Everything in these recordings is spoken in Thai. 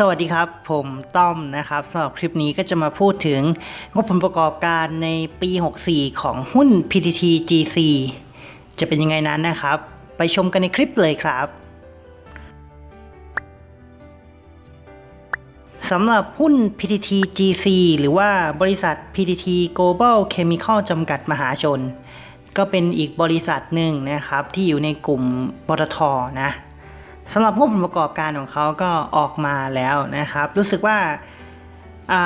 สวัสดีครับผมต้อมนะครับสำหรับคลิปนี้ก็จะมาพูดถึงงบผลประกอบการในปี 64 ของหุ้น PTT GC จะเป็นยังไงนั้นนะครับ ไปชมกันในคลิปเลยครับสำหรับหุ้น PTT GC หรือว่าบริษัท PTT Global Chemical จำกัดมหาชน ก็เป็นอีกบริษัทหนึ่งนะครับที่อยู่ในกลุ่มปตทนะ สำหรับงบผลประกอบการของเขาก็ออกมาแล้วนะครับ รู้สึกว่า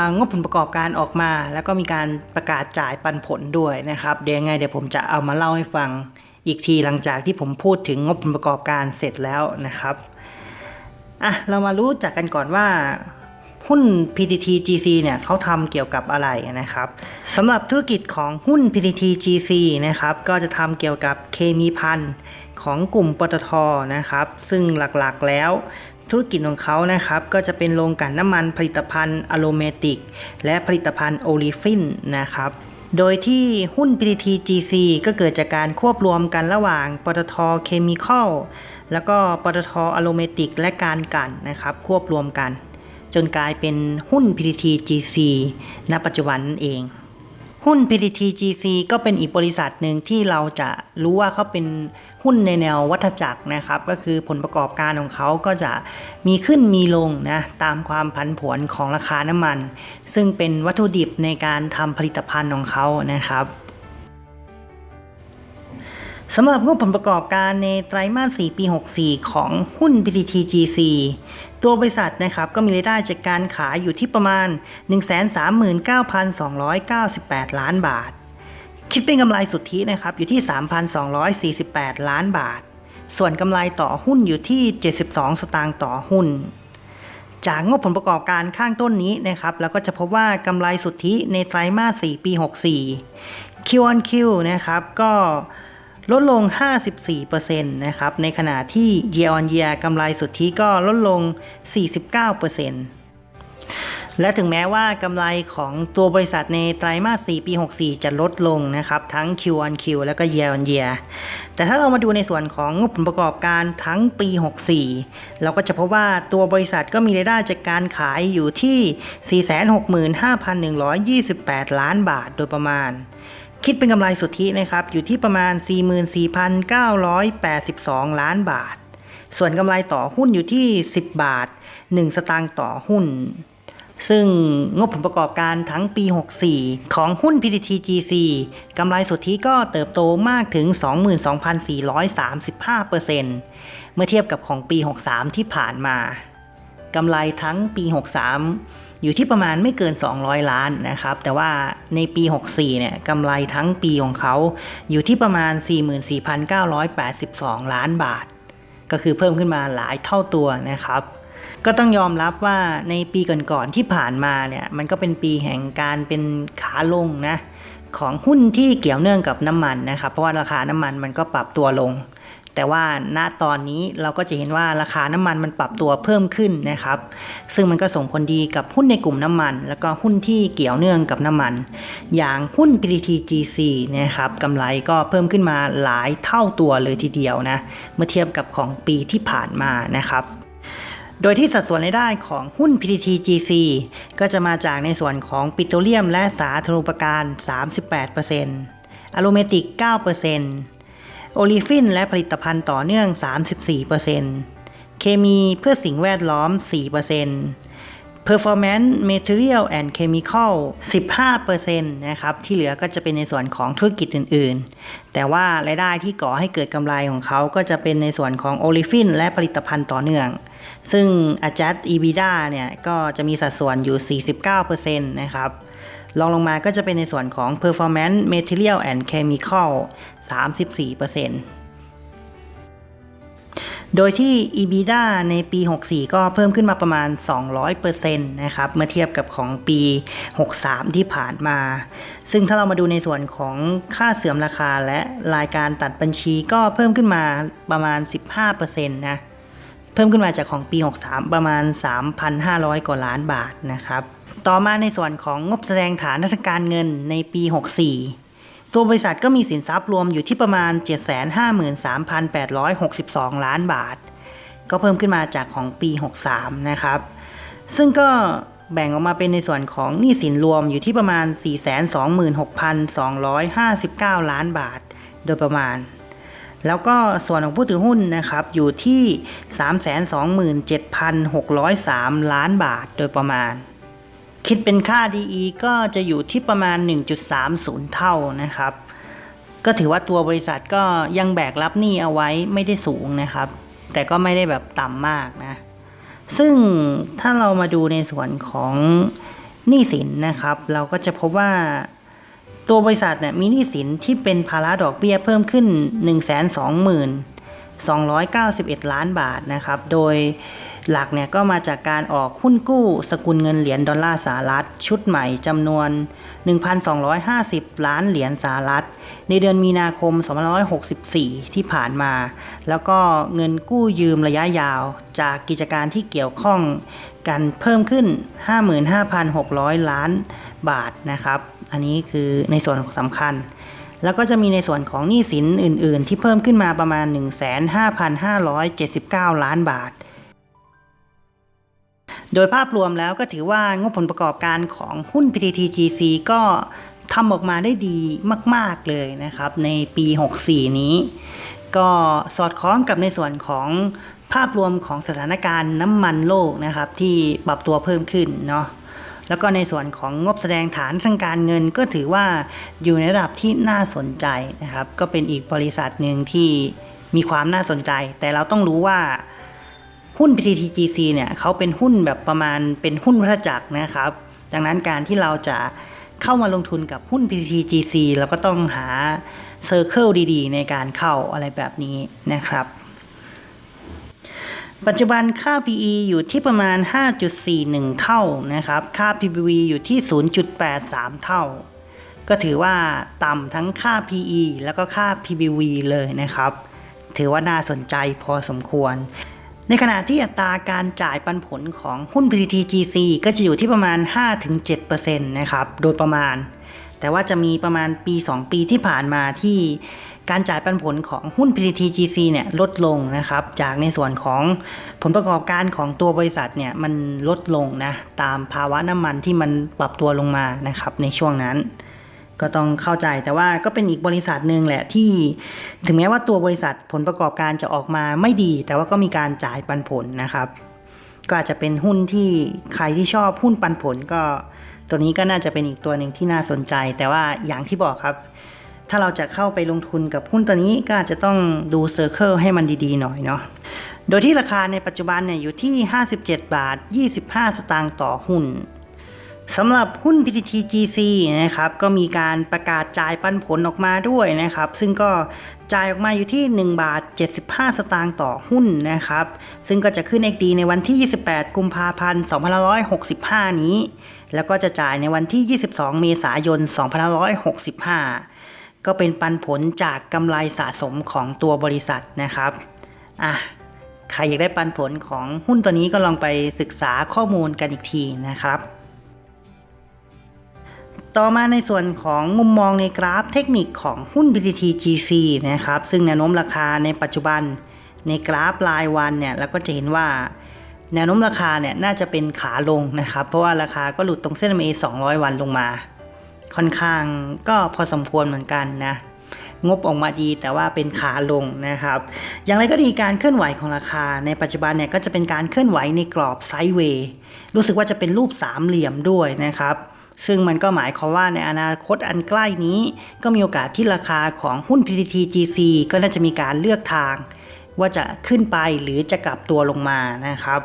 างบผลประกอบการออกมา แล้วก็มีการประกาศจ่ายปันผลด้วยนะครับ เดี๋ยวยังไงเดี๋ยวผมจะเอามาเล่าให้ฟังอีกทีหลังจากที่ผมพูดถึงงบผลประกอบการเสร็จแล้วนะครับอะเรามารู้จักกันก่อนว่าหุ้น PTT GC เนี่ยเขาทำเกี่ยวกับอะไรนะครับสำหรับธุรกิจของหุ้น PTT GC นะครับก็จะทำเกี่ยวกับเคมีพัน ของกลุ่มปตทนะครับ ซึ่งหลักๆแล้วธุรกิจของเขานะครับก็จะเป็นโรงกลั่นน้ำมันผลิตภัณฑ์อะโรเมติก และผลิตภัณฑ์โอลิฟินนะครับโดยที่หุ้น PTT GC ก็เกิดจากการควบรวมกันระหว่างปตทเคมีคอลแล้วก็ปตทอะโรเมติกและการกลั่นนะครับ ควบรวมกัน จนกลายเป็นหุ้น PTT GC ณปัจจุบันนั่นเอง หุ้น PTT GC ก็เป็นอีกบริษัทหนึ่งที่เราจะรู้ว่าเขาเป็นหุ้นในแนววัฏจักรนะครับ ก็คือผลประกอบการของเขาก็จะมีขึ้นมีลงนะตามความผันผวนของราคาน้ำมัน ซึ่งเป็นวัตถุดิบในการทำผลิตภัณฑ์ของเขานะครับสำหรับงบผลประกอบการในไตรมาส 4 ปี 64 ของหุ้น PTTGC ตัวบริษัทนะครับก็มีรายได้จากการขายอยู่ที่ประมาณ 139,298 ล้านบาท คิดเป็นกำไรสุทธินะครับอยู่ที่ 3,248 ล้านบาท ส่วนกำไรต่อหุ้นอยู่ที่ 72 สตางค์ต่อหุ้น จากงบผลประกอบการข้างต้นนี้นะครับแล้วก็จะพบว่ากำไรสุทธิในไตรมาส 4 ปี 64 Q on Q นะครับก็ ลดลง 54%นะครับ ในขณะที่ Year on Year กำไรสุทธิก็ลดลง 49%และถึงแม้ว่ากำไรของตัวบริษัทในไตรมาส 4 ปี 64 จะลดลงนะครับ ทั้ง Q on Q แล้วก็ Year on Year แต่ถ้าเรามาดูในส่วนของงบผลประกอบการทั้งปี 64 เราก็จะพบว่าตัวบริษัทก็มีรายได้จากการขายอยู่ที่ 465,128 ล้านบาทโดยประมาณ คิดเป็นกำไรสุทธินะครับอยู่ที่ประมาณ 44,982 ล้านบาท ส่วนกำไรต่อหุ้นอยู่ที่ 10 บาท 1 สตางค์ต่อหุ้น ซึ่งงบผลประกอบการทั้งปี 64 ของหุ้น PTTGC กำไรสุทธิก็เติบโตมากถึง 22,435%เมื่อเทียบกับของปี 63 ที่ผ่านมา กำไรทั้งปี 63 อยู่ที่ประมาณไม่เกิน 200 ล้านนะครับ แต่ว่าในปี 64 เนี่ยกำไรทั้งปีของเขาอยู่ที่ประมาณ 44,982 ล้านบาท ก็คือเพิ่มขึ้นมาหลายเท่าตัวนะครับก็ต้องยอมรับว่าในปีก่อนๆที่ผ่านมาเนี่ยมันก็เป็นปีแห่งการเป็นขาลงนะของหุ้นที่เกี่ยวเนื่องกับน้ำมันนะครับ เพราะว่าราคาน้ำมันมันก็ปรับตัวลง แต่ว่าณตอนนี้เราก็จะเห็นว่าราคาน้ำมันมันปรับตัวเพิ่มขึ้นนะครับ ซึ่งมันก็ส่งผลดีกับหุ้นในกลุ่มน้ำมัน แล้วก็หุ้นที่เกี่ยวเนื่องกับน้ำมัน อย่างหุ้น PTTGC นะครับกำไรก็เพิ่มขึ้นมาหลายเท่าตัวเลยทีเดียวนะ เมื่อเทียบกับของปีที่ผ่านมานะครับโดยที่สัดส่วนรายได้ของหุ้น PTTGC ก็จะมาจากในส่วนของปิโตรเลียมและสาธารณูปการ 38%อะโรเมติก 9% โอลิฟินและผลิตภัณฑ์ต่อเนื่อง 34%เคมีเพื่อสิ่งแวดล้อม 4% Performance Material and Chemical 15%นะครับ ที่เหลือก็จะเป็นในส่วนของธุรกิจอื่น ๆ แต่ว่ารายได้ที่ก่อให้เกิดกำไรของเขาก็จะเป็นในส่วนของโอลิฟินและผลิตภัณฑ์ต่อเนื่อง ซึ่ง Adjust EBITDA เนี่ย ก็จะมีสัดส่วนอยู่ 49%นะครับ รองลงมาก็จะเป็นในส่วนของ Performance Material and Chemical 34%โดยที่ EBITDA ในปี 64 ก็เพิ่มขึ้นมาประมาณ 200%นะครับ เมื่อเทียบกับของปี 63 ที่ผ่านมา ซึ่งถ้าเรามาดูในส่วนของค่าเสื่อมราคาและรายการตัดบัญชีก็เพิ่มขึ้นมาประมาณ 15%นะ เพิ่มขึ้นมาจากของปี 63 ประมาณ 3,500 กว่าล้านบาทนะครับ ต่อมาในส่วนของงบแสดงฐานทางการเงินในปี 64 ตัวบริษัทก็มีสินทรัพย์รวมอยู่ที่ประมาณ 753,862 ล้านบาท ก็เพิ่มขึ้นมาจากของปี 63 นะครับ ซึ่งก็แบ่งออกมาเป็นในส่วนของหนี้สินรวมอยู่ที่ประมาณ 426,259 ล้านบาท โดยประมาณ แล้วก็ส่วนของผู้ถือหุ้นนะครับอยู่ที่ 327,603 ล้านบาทโดยประมาณ คิดเป็นค่า DE ก็จะอยู่ที่ประมาณ 1.30 เท่านะครับ ก็ถือว่าตัวบริษัทก็ยังแบกรับหนี้เอาไว้ไม่ได้สูงนะครับ แต่ก็ไม่ได้แบบต่ำมากนะ ซึ่งถ้าเรามาดูในส่วนของหนี้สินนะครับ เราก็จะพบว่าตัวบริษัทเนี่ยมีหนี้สินที่เป็นภาระดอกเบี้ยเพิ่มขึ้น 120,000 291 ล้านบาทนะครับ โดยหลักเนี่ยก็มาจากการออกหุ้นกู้สกุลเงินเหรียญดอลลาร์สหรัฐ ชุดใหม่จำนวน 1,250 ล้านเหรียญสหรัฐ ในเดือนมีนาคม 2564 ที่ผ่านมา แล้วก็เงินกู้ยืมระยะยาวจากกิจการที่เกี่ยวข้องกันเพิ่มขึ้น 55,600 ล้านบาทนะครับ อันนี้คือในส่วนสำคัญ แล้วก็จะมีในส่วนของหนี้สินอื่น ๆ ที่เพิ่มขึ้นมาประมาณ 15,579 ล้านบาท โดยภาพรวมแล้วก็ถือว่างบผลประกอบการของหุ้น PTTGC ก็ทำออกมาได้ดีมาก ๆ เลยนะครับ ในปี 64 นี้ ก็สอดคล้องกับในส่วนของภาพรวมของสถานการณ์น้ำมันโลกนะครับ ที่ปรับตัวเพิ่มขึ้นเนาะ แล้วก็ในส่วนของงบแสดงฐานทางการเงินก็ถือว่าอยู่ในระดับที่น่าสนใจนะครับ ก็เป็นอีกบริษัทหนึ่งที่มีความน่าสนใจ แต่เราต้องรู้ว่าหุ้น PTTGC เนี่ยเขาเป็นหุ้นแบบประมาณเป็นหุ้นวัฏจักรนะครับ ดังนั้นการที่เราจะเข้ามาลงทุนกับหุ้น PTTGC เราก็ต้องหาเซอร์เคิลดีๆ ในการเข้าอะไรแบบนี้นะครับ ปัจจุบันค่า PE อยู่ที่ประมาณ 5.41 เท่านะครับ ค่า PBV อยู่ที่ 0.83 เท่า ก็ถือว่าต่ำทั้งค่า PE แล้วก็ค่า PBV เลยนะครับ ถือว่าน่าสนใจพอสมควร ในขณะที่อัตราการจ่ายปันผลของหุ้น PTTGC ก็จะอยู่ที่ประมาณ 5-7%นะครับ โดยประมาณ แต่ว่าจะมีประมาณปี 2 ปีที่ผ่านมาที่ การจ่ายปันผลของหุ้น PTTGC เนี่ยลดลงนะครับ จากในส่วนของผลประกอบการของตัวบริษัทเนี่ยมันลดลงนะตามภาวะน้ำมันที่มันปรับตัวลงมานะครับในช่วงนั้นก็ต้องเข้าใจแต่ว่าก็เป็นอีกบริษัทหนึ่งแหละที่ ถึงแม้ว่าตัวบริษัทผลประกอบการจะออกมาไม่ดี แต่ว่าก็มีการจ่ายปันผลนะครับ ก็อาจจะเป็นหุ้นที่ใครที่ชอบหุ้นปันผลก็ตัวนี้ก็น่าจะเป็นอีกตัวหนึ่งที่น่าสนใจ แต่ว่าอย่างที่บอกครับ ถ้าเราจะเข้าไปลงทุนกับหุ้นตัวนี้ก็อาจจะต้องดูเซอร์เคิลให้มันดีๆหน่อยเนาะโดยที่ราคาในปัจจุบันเนี่ยอยู่ที่ 57 บาท 25 สตางค์ต่อหุ้นสำหรับหุ้น PTTGC นะครับก็มีการประกาศจ่ายปันผลออกมาด้วยนะครับ ซึ่งก็จ่ายออกมาอยู่ที่ 1 บาท 75 สตางค์ต่อหุ้นนะครับ ซึ่งก็จะขึ้น XD ในวันที่ 28 กุมภาพันธ์ 2565 นี้ แล้วก็จะจ่ายในวันที่ 22 เมษายน 2565 ก็เป็นปันผลจากกำไรสะสมของตัวบริษัทนะครับอะใครอยากได้ปันผลของหุ้นตัวนี้ก็ลองไปศึกษาข้อมูลกันอีกทีนะครับ ต่อมาในส่วนของมุมมองในกราฟเทคนิคของหุ้น BTTGC นะครับ ซึ่งแนวโน้มราคาในปัจจุบันในกราฟรายวันเนี่ยเราก็จะเห็นว่า แนวโน้มราคาเนี่ยน่าจะเป็นขาลงนะครับ เพราะว่าราคาก็หลุดตรงเส้น MA 200 วันลงมา ค่อนข้างก็พอสมควรเหมือนกันนะงบออกมาดีแต่ว่าเป็นขาลงนะครับ อย่างไรก็ดีการเคลื่อนไหวของราคา ในปัจจุบันเนี่ยก็จะเป็นการเคลื่อนไหวในกรอบไซด์เวย์รู้สึกว่าจะเป็นรูปสามเหลี่ยมด้วยนะครับ ซึ่งมันก็หมายความว่าในอนาคตอันใกล้นี้ ก็มีโอกาสที่ราคาของหุ้น PTTGC ก็น่าจะมีการเลือกทาง ว่าจะขึ้นไปหรือจะกลับตัวลงมานะครับ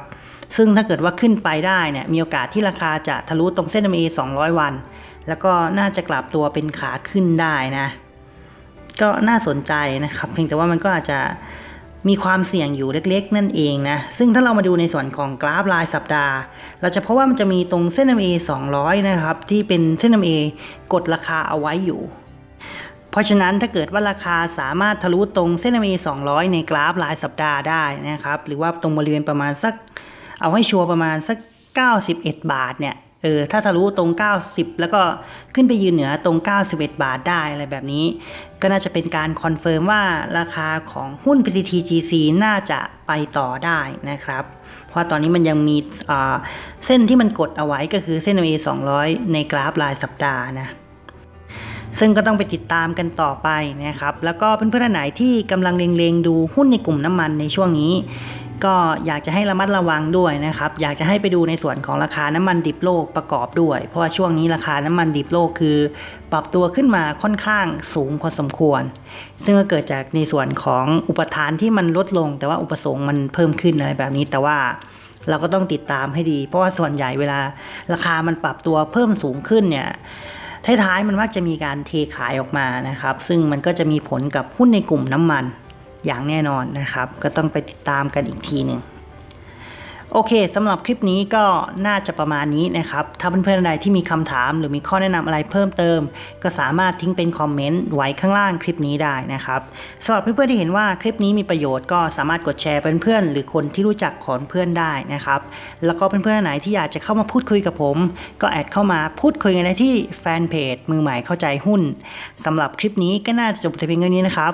ซึ่งถ้าเกิดว่าขึ้นไปได้เนี่ยมีโอกาสที่ราคาจะทะลุตรงเส้น MA 200 วัน แล้วก็น่าจะกลับตัวเป็นขาขึ้นได้นะ ก็น่าสนใจนะครับ เพียงแต่ว่ามันก็อาจจะมีความเสี่ยงอยู่เล็กๆ นั่นเองนะ ซึ่งถ้าเรามาดูในส่วนของกราฟรายสัปดาห์ เราจะพบว่ามันจะมีตรงเส้น MA 200 นะครับ ที่เป็นเส้น MA กดราคาเอาไว้อยู่ เพราะฉะนั้นถ้าเกิดว่าราคาสามารถทะลุตรงเส้น MA 200 ในกราฟรายสัปดาห์ได้นะครับ หรือว่าตรงบริเวณประมาณสัก เอาให้ชัวร์ประมาณสัก 91 บาทเนี่ย เออถ้าทะลุตรง 90 แล้วก็ขึ้นไปยืนเหนือตรง 91 บาทได้อะไรแบบนี้ ก็น่าจะเป็นการคอนเฟิร์มว่าราคาของหุ้น PTTGC น่าจะไปต่อได้นะครับ เพราะตอนนี้มันยังมีเส้นที่มันกดเอาไว้ก็คือเส้น MA 200 ในกราฟรายสัปดาห์นะซึ่งก็ต้องไปติดตามกันต่อไปนะครับ แล้วก็เพื่อนๆท่านไหนที่กำลังเล็งๆดูหุ้นในกลุ่มน้ำมันในช่วงนี้ ก็อยากจะให้ระมัดระวังด้วยนะครับ อยากจะให้ไปดูในส่วนของราคาน้ำมันดิบโลกประกอบด้วย เพราะว่าช่วงนี้ราคาน้ำมันดิบโลกคือ ปรับตัวขึ้นมาค่อนข้างสูงพอสมควร ซึ่งก็เกิดจากในส่วนของอุปทานที่มันลดลง แต่ว่าอุปสงค์มันเพิ่มขึ้นอะไรแบบนี้แต่ว่าเราก็ต้องติดตามให้ดี เพราะว่าส่วนใหญ่เวลาราคามันปรับตัวเพิ่มสูงขึ้นเนี่ยท้ายๆมันมักจะมีการเทขายออกมานะครับ ซึ่งมันก็จะมีผลกับหุ้นในกลุ่มน้ำมัน อย่างแน่นอนนะครับ ก็ต้องไปติดตามกันอีกทีหนึ่งโอเคสำหรับคลิปนี้ก็น่าจะประมาณนี้นะครับ ถ้าเพื่อนๆใดที่มีคำถามหรือมีข้อแนะนำอะไรเพิ่มเติม ก็สามารถทิ้งเป็นคอมเมนต์ไว้ข้างล่างคลิปนี้ได้นะครับสำหรับเพื่อนๆที่เห็นว่าคลิปนี้มีประโยชน์ก็สามารถกดแชร์เป็นเพื่อนหรือคนที่รู้จักของเพื่อนได้นะครับ แล้วก็เพื่อนๆไหนที่อยากจะเข้ามาพูดคุยกับผม ก็แอดเข้ามาพูดคุยกันได้ที่แฟนเพจมือใหม่เข้าใจหุ้นสำหรับคลิปนี้ก็น่าจะจบแต่เพียงเท่านี้นะครับ